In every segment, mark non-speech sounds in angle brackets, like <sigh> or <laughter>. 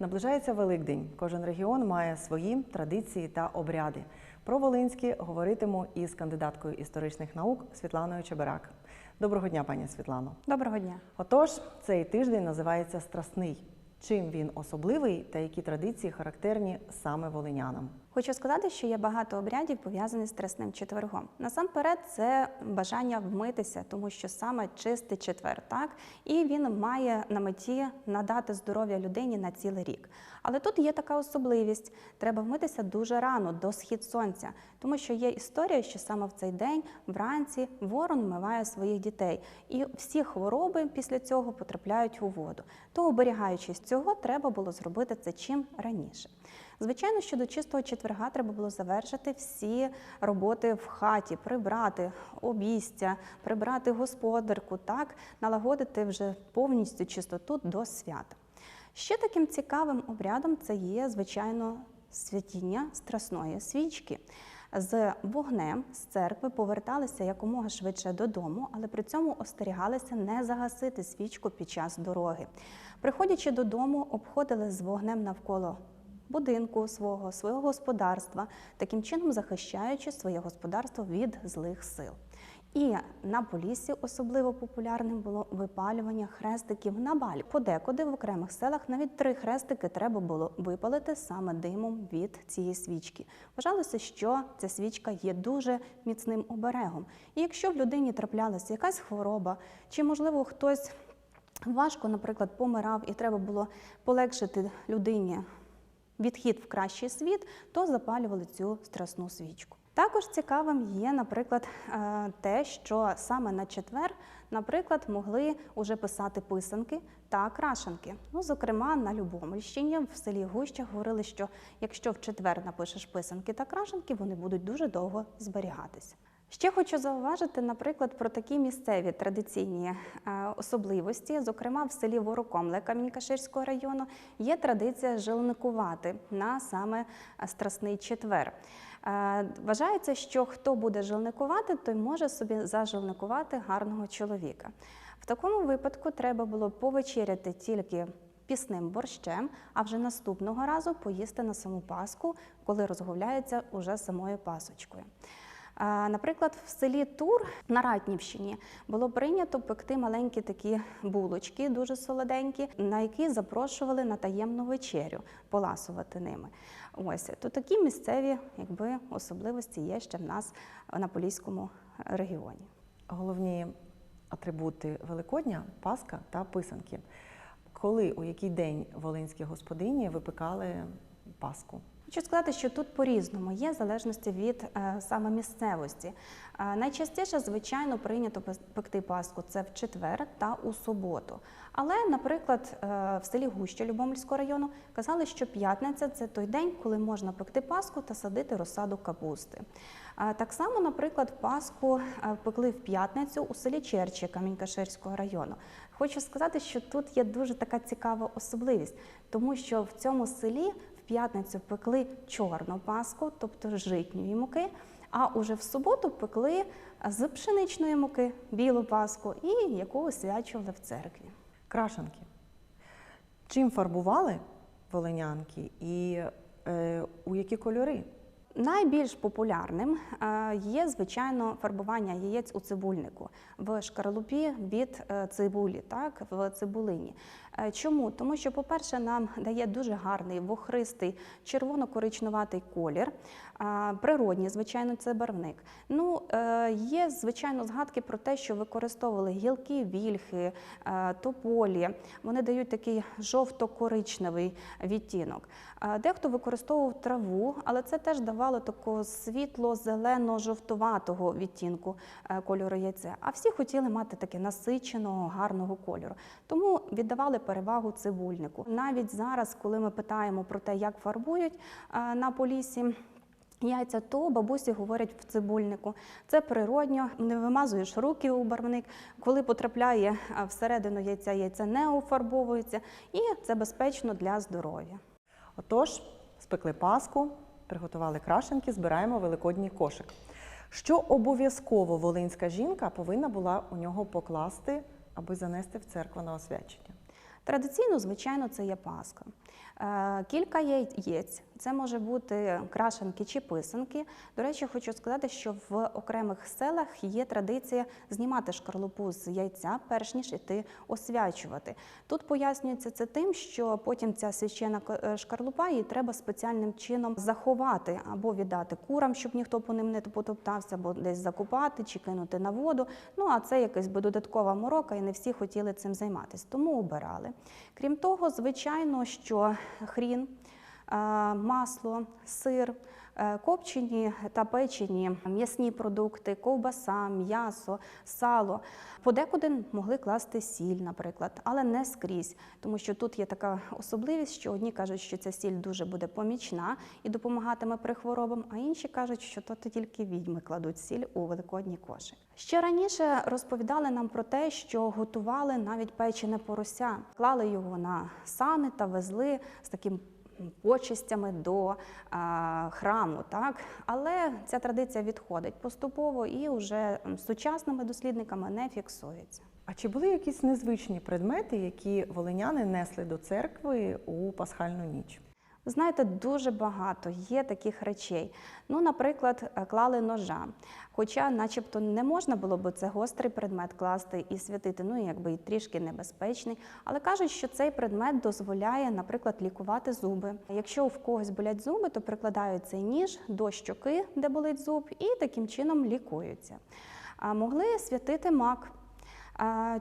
Наближається Великдень. Кожен регіон має свої традиції та обряди. Про Волинські говоритиму із кандидаткою історичних наук Світланою Чеберак. Доброго дня, пані Світлано. Доброго дня. Отож, цей тиждень називається Страсний. Чим він особливий та які традиції характерні саме волинянам? Хочу сказати, що є багато обрядів пов'язаних з Страсним четвергом. Насамперед, це бажання вмитися, тому що саме чистий четвер, так і він має на меті надати здоров'я людині на цілий рік. Але тут є така особливість: треба вмитися дуже рано, до схід сонця, тому що є історія, що саме в цей день вранці ворон вмиває своїх дітей, і всі хвороби після цього потрапляють у воду. То, оберігаючись цього, треба було зробити це чим раніше. Звичайно, що до чистого четверга треба було завершити всі роботи в хаті, прибрати обійстя, прибрати господарку, так налагодити вже повністю чистоту до свята. Ще таким цікавим обрядом це є, звичайно, святіння страсної свічки. З вогнем з церкви поверталися якомога швидше додому, але при цьому остерігалися не загасити свічку під час дороги. Приходячи додому, обходили з вогнем навколо будинку свого, свого господарства, таким чином захищаючи своє господарство від злих сил. І на Поліссі особливо популярним було випалювання хрестиків на балі. Подекуди в окремих селах навіть три хрестики треба було випалити саме димом від цієї свічки. Вважалося, що ця свічка є дуже міцним оберегом. І якщо в людині траплялася якась хвороба, чи можливо хтось важко, наприклад, помирав, і треба було полегшити людині відхід в кращий світ, то запалювали цю страсну свічку. Також цікавим є, наприклад, е, те, що саме на четвер, наприклад, могли уже писати писанки та крашенки. Ну, зокрема, на Любомельщині в селі Гуща говорили, що якщо в четвер напишеш писанки та крашенки, вони будуть дуже довго зберігатися. Ще хочу зауважити, наприклад, про такі місцеві традиційні е, особливості. Зокрема, в селі Ворокомле Камінькаширського району є традиція жилникувати на саме е, Страсний четвер. Е, Вважається, що хто буде жилникувати, той може собі зажилникувати гарного чоловіка. В такому випадку треба було повечеряти тільки пісним борщем, а вже наступного разу поїсти на саму паску, коли розгуляється уже самою пасочкою. Наприклад, в селі Тур на Ратнівщині було прийнято пекти маленькі такі булочки, дуже солоденькі, на які запрошували на таємну вечерю, поласувати ними. Ось то такі місцеві, якби особливості є ще в нас на Поліському регіоні. Головні атрибути Великодня Пасха та писанки. Коли у який день волинські господині випекали Пасху? Хочу сказати, що тут по-різному є в залежності від е, саме місцевості. Е, найчастіше, звичайно, прийнято пекти Пасху це в четвер та у суботу. Але, наприклад, е, в селі Гуща Любомельського району казали, що п'ятниця це той день, коли можна пекти Пасху та садити розсаду капусти. Так само, наприклад, Пасху е, пекли в п'ятницю у селі Черчі Камінькаширського району. Хочу сказати, що тут є дуже така цікава особливість, тому що в цьому селі п'ятницю пекли чорну паску, тобто житньої муки, а уже в суботу пекли з пшеничної муки білу паску і яку освячували в церкві. Крашенки. Чим фарбували волинянки і е, у які кольори? Найбільш популярним е, є, звичайно, фарбування яєць у цибульнику в шкаралупі від е, цибулі, так, в цибулині. Е, Чому? Тому що, по-перше, нам <laughs> дає дуже гарний вохристий червоно-коричневатий колір. Природній, звичайно, це барвник. Ну, е, є, звичайно, згадки про те, що використовували гілки, вільхи, е, тополі. Вони дають такий жовто-коричневий відтінок. Дехто використовував траву, але це теж давало такого світло-зелено-жовтуватого відтінку кольору яйця. А всі хотіли мати таке насиченого, гарного кольору. Тому віддавали перевагу цибульнику. Навіть зараз, коли ми питаємо про те, як фарбують е, на полісі. Яйця то бабусі говорять в цибульнику. Це природньо, не вимазуєш руки у барвник. Коли потрапляє е, всередину яйця, яйце не офарбовується, і це безпечно для здоров'я. Отож, спекли Пасху, приготували крашенки, збираємо великодній кошик. Що обов'язково волинська жінка повинна була у нього покласти, аби занести в церкву на освячення? Традиційно, звичайно, це є паска. Е, Кілька яєць. Це може бути крашенки чи писанки. До речі, хочу сказати, що в окремих селах є традиція знімати шкарлупу з яйця, перш ніж іти освячувати. Тут пояснюється це тим, що потім ця священа е, шкарлупа її треба спеціальним чином заховати або віддати курам, щоб ніхто по ним не потоптався, або десь закупати чи кинути на воду. Ну а це якась би додаткова морока, і не всі хотіли цим займатися, тому обирали. Крім того, звичайно, що хрін, масло, сир, копчені та печені м'ясні продукти, ковбаса, м'ясо, сало. Подекуди могли класти сіль, наприклад, але не скрізь, тому що тут є така особливість, що одні кажуть, що ця сіль дуже буде помічна і допомагатиме при хворобам, а інші кажуть, що то тільки відьми кладуть сіль у великодній кошик. Ще раніше розповідали нам про те, що готували навіть печене порося, клали його на сани та везли з таким почестями до а, храму, так але ця традиція відходить поступово і вже сучасними дослідниками не фіксується. А чи були якісь незвичні предмети, які волиняни несли до церкви у пасхальну ніч? Знаєте, дуже багато є таких речей. Ну, наприклад, е, клали ножа. Хоча, начебто, не можна було б це гострий предмет класти і святити, ну якби і трішки небезпечний. Але кажуть, що цей предмет дозволяє, наприклад, лікувати зуби. Якщо в когось болять зуби, то прикладають цей ніж до щоки, де болить зуб, і таким чином лікуються. А могли святити мак.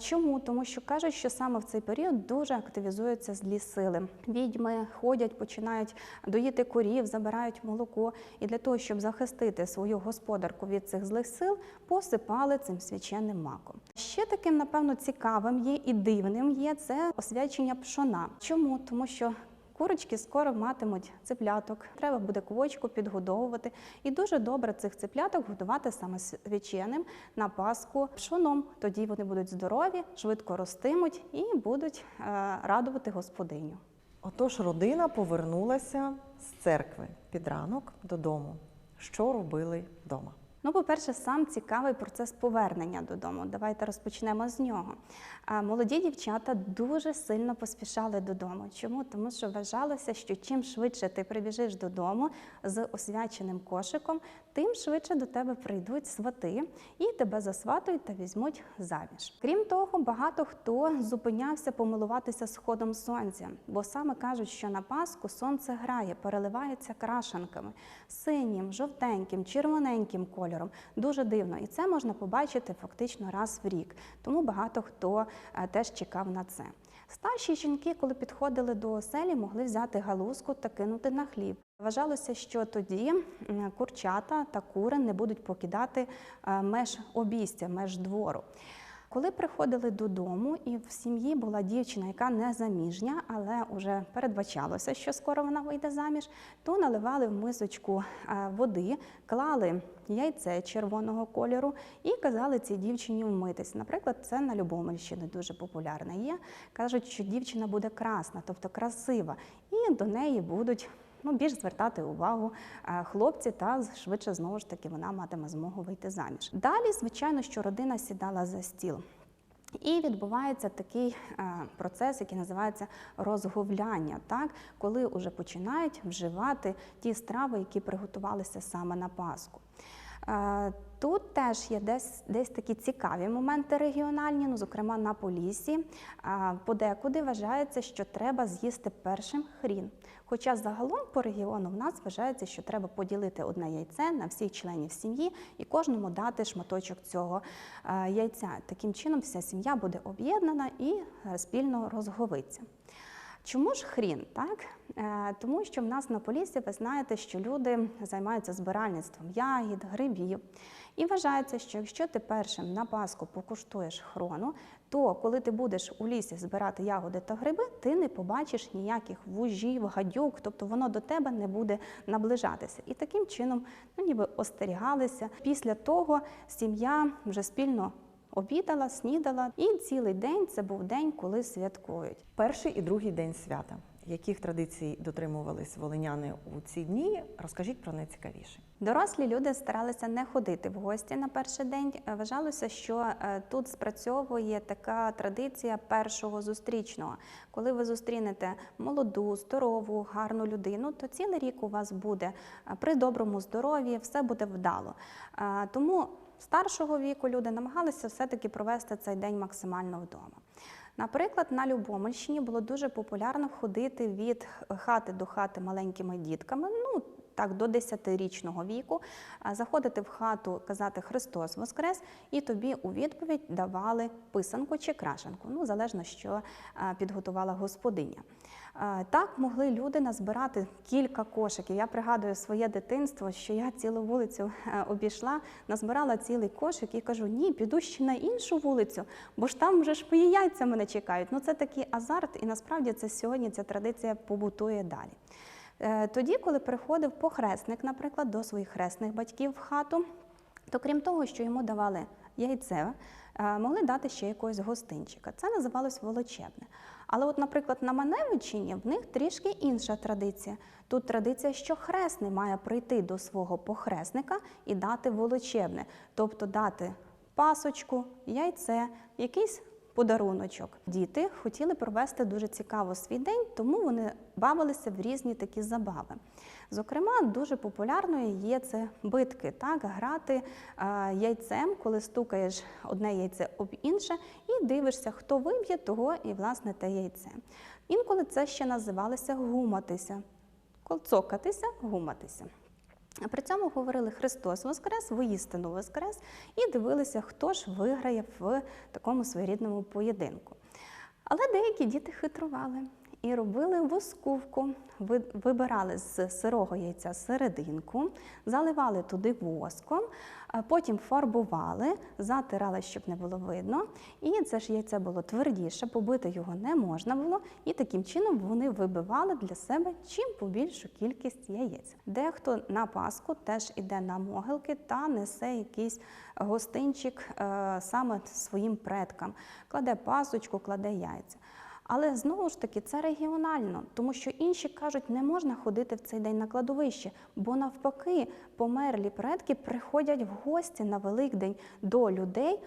Чому? Тому що кажуть, що саме в цей період дуже активізуються злі сили. Відьми ходять, починають доїти корів, забирають молоко. І для того, щоб захистити свою господарку від цих злих сил, посипали цим священним маком. Ще таким, напевно, цікавим є і дивним є це освячення пшона. Чому? Тому що Курочки скоро матимуть цепляток. Треба буде квочку підгодовувати. І дуже добре цих цепляток годувати саме свяченим на Пасху пшоном. Тоді вони будуть здорові, швидко ростимуть і будуть е, радувати господиню. Отож, родина повернулася з церкви під ранок додому. Що робили вдома? Ну, по-перше, сам цікавий процес повернення додому. Давайте розпочнемо з нього. Молоді дівчата дуже сильно поспішали додому. Чому? Тому що вважалося, що чим швидше ти прибіжиш додому з освяченим кошиком, тим швидше до тебе прийдуть свати і тебе засватують та візьмуть заміж. Крім того, багато хто зупинявся помилуватися сходом сонця, бо саме кажуть, що на Пасху сонце грає, переливається крашенками синім, жовтеньким, червоненьким кольором. Дуже дивно, і це можна побачити фактично раз в рік. Тому багато хто е, теж чекав на це. Старші жінки, коли підходили до оселі, могли взяти галузку та кинути на хліб. Вважалося, що тоді курчата та кури не будуть покидати е, меж обійстя, меж двору. Коли приходили додому, і в сім'ї була дівчина, яка не заміжня, але вже передбачалося, що скоро вона вийде заміж, то наливали в мисочку е, води, клали яйце червоного кольору і казали цій дівчині вмитись. Наприклад, це на Любомельщині дуже популярне є. Кажуть, що дівчина буде красна, тобто красива, і до неї будуть ну, більш звертати увагу е, хлопці, та швидше знову ж таки вона матиме змогу вийти заміж. Далі, звичайно, що родина сідала за стіл. І відбувається такий е, процес, який називається розговляння, так? коли вже починають вживати ті страви, які приготувалися саме на Пасху. Е, Тут теж є десь, десь такі цікаві моменти регіональні, ну, зокрема на Поліссі. А, Подекуди вважається, що треба з'їсти першим хрін. Хоча загалом по регіону в нас вважається, що треба поділити одне яйце на всіх членів сім'ї і кожному дати шматочок цього е, яйця. Таким чином вся сім'я буде об'єднана і е, спільно розговиться. Чому ж хрін? Так? Е, Тому що в нас на Поліссі ви знаєте, що люди займаються збиральництвом ягід, грибів. І вважається, що якщо ти першим на Пасху покуштуєш хрону, то коли ти будеш у лісі збирати ягоди та гриби, ти не побачиш ніяких вужів, гадюк, тобто воно до тебе не буде наближатися. І таким чином, ну ніби остерігалися. Після того сім'я вже спільно обідала, снідала, і цілий день це був день, коли святкують. Перший і другий день свята. Яких традицій дотримувались волиняни у ці дні? Розкажіть про найцікавіше. Дорослі люди старалися не ходити в гості на перший день. Е, Вважалося, що е, тут спрацьовує така традиція першого зустрічного. Коли ви зустрінете молоду, здорову, гарну людину, то цілий рік у вас буде е, при доброму здоров'ї, все буде вдало. Тому старшого віку люди намагалися все-таки провести цей день максимально вдома. Наприклад, на Любомельщині було дуже популярно ходити від хати до хати маленькими дітками. Так, до 10-річного віку, заходити в хату, казати Христос Воскрес, і тобі у відповідь давали писанку чи крашенку, ну залежно, що підготувала господиня. Так могли люди назбирати кілька кошиків. Я пригадую своє дитинство, що я цілу вулицю е, обійшла, назбирала цілий кошик і кажу: ні, піду ще на іншу вулицю, бо ж там вже мої яйця мене чекають. Ну це такий азарт, і насправді це сьогодні ця традиція побутує далі. Е, Тоді, коли приходив похресник, наприклад, до своїх хресних батьків в хату, то крім того, що йому давали яйце, е, могли дати ще якогось гостинчика. Це називалось волочебне. Але, от, наприклад, на Маневичині в них трішки інша традиція. Тут традиція, що хресний має прийти до свого похресника і дати волочебне, тобто дати пасочку, яйце, якийсь подаруночок. Діти хотіли провести дуже цікаво свій день, тому вони бавилися в різні такі забави. Зокрема, дуже популярною є це битки, так, грати е, яйцем, коли стукаєш одне яйце об інше, і дивишся, хто виб'є, того і власне те яйце. Інколи це ще називалося гуматися, цокатися, гуматися. При цьому говорили Христос Воскрес, воістину Воскрес, і дивилися, хто ж виграє в такому своєрідному поєдинку. Але деякі діти хитрували і робили воскувку, вибирали з сирого яйця серединку, заливали туди воском, потім фарбували, затирали, щоб не було видно. І це ж яйце було твердіше, побити його не можна було. І таким чином вони вибивали для себе чим побільшу кількість яєць. Дехто на Пасху теж іде на могилки та несе якийсь гостинчик е, саме своїм предкам, кладе пасочку, кладе яйця. Але знову ж таки це регіонально, тому що інші кажуть, не можна ходити в цей день на кладовище, бо навпаки, померлі предки приходять в гості на Великдень до людей,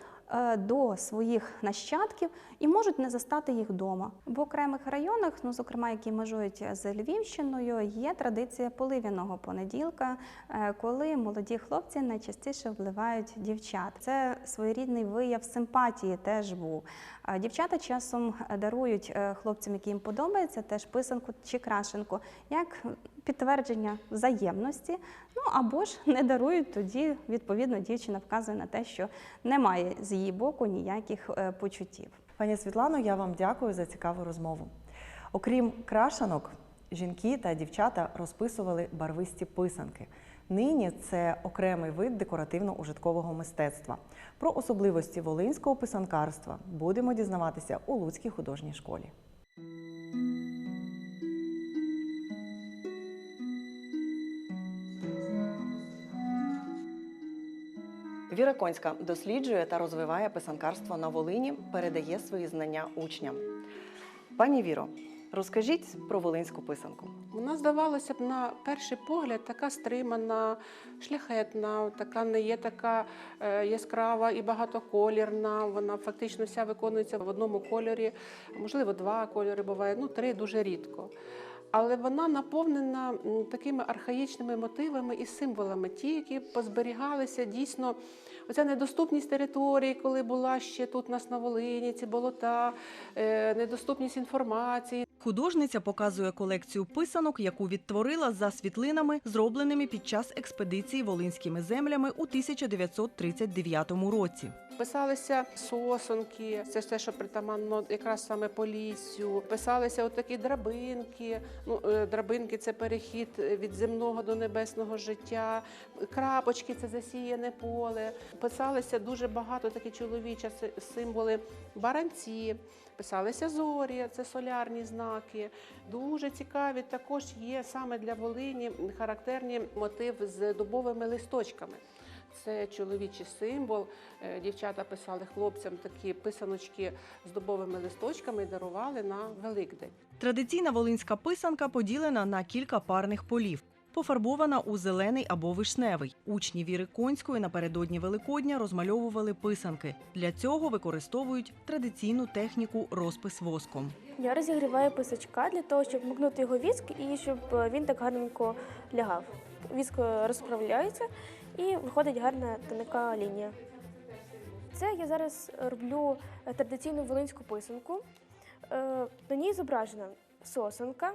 до своїх нащадків і можуть не застати їх вдома. В окремих районах, ну зокрема, які межують з Львівщиною, є традиція полив'яного понеділка, е, коли молоді хлопці найчастіше вливають дівчат. Це своєрідний вияв симпатії теж був. Дівчата часом дарують е, хлопцям, які їм подобається, теж писанку чи крашенку, як підтвердження взаємності. Ну або ж <laughs> не дарують, тоді відповідно дівчина вказує на те, що немає з її боку ніяких е, почуттів. Пані Світлано, я вам дякую за цікаву розмову. Окрім крашанок, жінки та дівчата розписували барвисті писанки. Нині це окремий вид декоративно-ужиткового мистецтва. Про особливості волинського писанкарства будемо дізнаватися у Луцькій художній школі. Віра Конська досліджує та розвиває писанкарство на Волині, передає свої знання учням. Пані Віро, розкажіть про волинську писанку. Вона здавалося б на перший погляд така стримана, шляхетна, така не є така е, яскрава і багатоколірна. Вона фактично вся виконується в одному кольорі, можливо, два кольори буває, ну три дуже рідко. Але вона наповнена такими архаїчними мотивами і символами, ті, які позберігалися дійсно. Оця недоступність території, коли була ще тут нас на Волині, ці болота, е, недоступність інформації, Художниця показує колекцію писанок, яку відтворила за світлинами, зробленими під час експедиції волинськими землями у 1939 році. Писалися сосонки, це ж те, що притаманно якраз саме Поліссю. Писалися отакі драбинки. Ну, е, драбинки це перехід від земного до небесного життя. Крапочки це засіяне поле. Писалися дуже багато такі чоловічі символи баранці. Писалися зорі, це солярні знаки. Дуже цікаві також є саме для Волині характерні мотив з дубовими листочками. Це чоловічий символ. Е, Дівчата писали хлопцям такі писаночки з дубовими листочками і дарували на Великдень. Традиційна волинська писанка поділена на кілька парних полів. Пофарбована у зелений або вишневий. Учні Віри Конської напередодні Великодня розмальовували писанки. Для цього використовують традиційну техніку розпис воском. Я розігріваю писачка для того, щоб вмикнути його віск і щоб е, він так гарненько лягав. Віск е, розправляється і виходить гарна тонка лінія. Це я зараз роблю е, традиційну волинську писанку. Е, На ній зображена сосенка,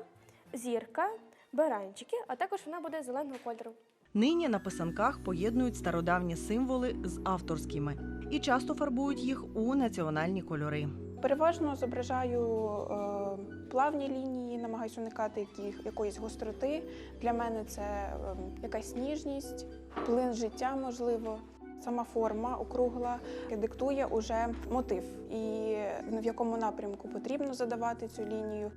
зірка, баранчики, а також вона буде зеленого кольору. Нині на писанках поєднують стародавні символи з авторськими і часто фарбують їх у національні кольори. Переважно зображаю е, плавні лінії, намагаюся уникати яких, якоїсь гостроти. Для мене це е, якась ніжність, плин життя, можливо. Сама форма округла диктує уже мотив і в якому напрямку потрібно задавати цю лінію.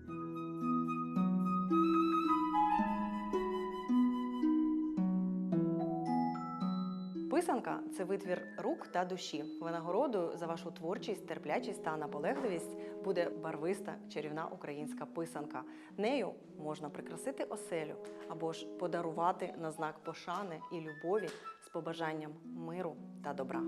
Писанка це витвір рук та душі. Винагородою за вашу творчість, терплячість та наполегливість буде барвиста чарівна українська писанка. Нею можна прикрасити оселю або ж подарувати на знак пошани і любові з побажанням миру та добра.